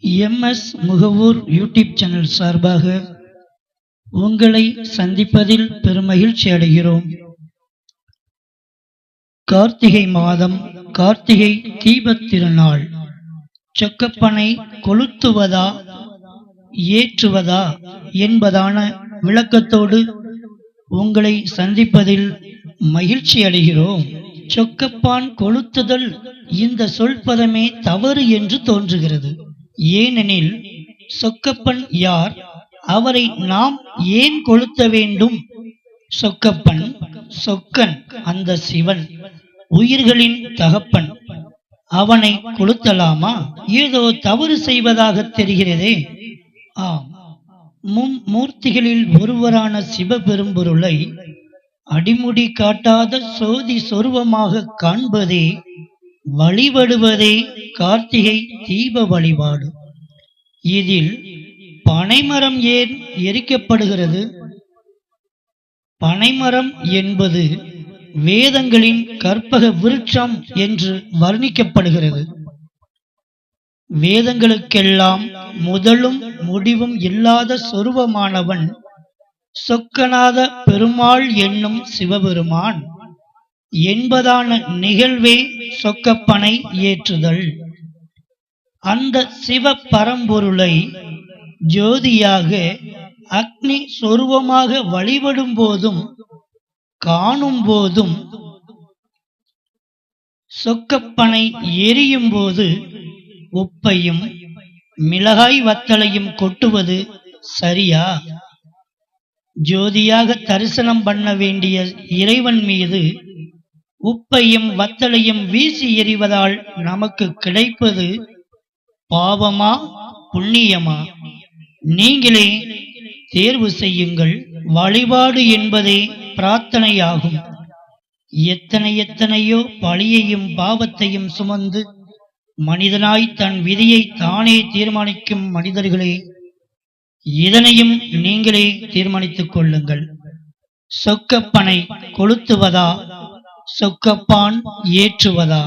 MS Mugavoor YouTube channel சார்பாக உங்களை சந்திப்பதில் பெருமகிழ்ச்சி அடைகிறோம். கார்த்திகை மாதம் கார்த்திகை தீபத் திருநாள். சொக்கப்பனை கொளுத்துவதா ஏற்றுவதா என்பதான விளக்கத்தோடு உங்களை சந்திப்பதில் மகிழ்ச்சி அடைகிறோம். சொக்கப்பான் கொளுத்துதல் இந்த சொல்பதமே தவறு என்று தோன்றுகிறது. ஏனெனில் சொக்கப்பன் யார்? அவரை நாம் ஏன் கொளுத்த வேண்டும்? சொக்கப்பன் சொக்கன் அந்த சிவன் உயிர்களின் தகப்பன். அவனை கொளுத்தலாமா? ஏதோ தவறு செய்வதாக தெரிகிறதே. ஆம். மும் மூர்த்திகளில் ஒருவரான சிவபெரும்பொருளை அடிமுடி காட்டாத சோதி சொருவமாக காண்பதே வழிபடுவதே கார்த்திகை தீப வழிபாடு. இதில் பனைமரம் ஏன் எரிக்கப்படுகிறது? பனைமரம் என்பது வேதங்களின் கற்பக விருட்சம் என்று வர்ணிக்கப்படுகிறது. வேதங்களுக்கெல்லாம் முதலும் முடிவும் இல்லாத சொருபமானவன் சொக்கநாத பெருமாள் என்னும் சிவபெருமான். என்பதான நிகழ்வே சொக்கப்பனை ஏற்றுதல். அந்த சிவ பரம்பொருளை ஜோதியாக அக்னி சொருவமாக வழிபடும் போதும் காணும் போதும் சொக்கப்பனை எரியும் போது உப்பையும் மிளகாய் வத்தலையும் கொட்டுவது சரியா? ஜோதியாக தரிசனம் பண்ண வேண்டிய இறைவன் மீது உப்பையும் வத்தலையும் வீசி எறிவதால் நமக்கு கிடைப்பது பாவமா புண்ணியமா? நீங்களே தேர்வு செய்யுங்கள். வழிபாடு என்பதே பிரார்த்தனையாகும். எத்தனை எத்தனையோ பழியையும் பாவத்தையும் சுமந்து மனிதனாய் தன் விதியை தானே தீர்மானிக்கும் மனிதர்களே இதனையும் நீங்களே தீர்மானித்துக் கொள்ளுங்கள். சொக்கப்பனை கொளுத்துவதா சொக்கப்பான் ஏற்றுவதா?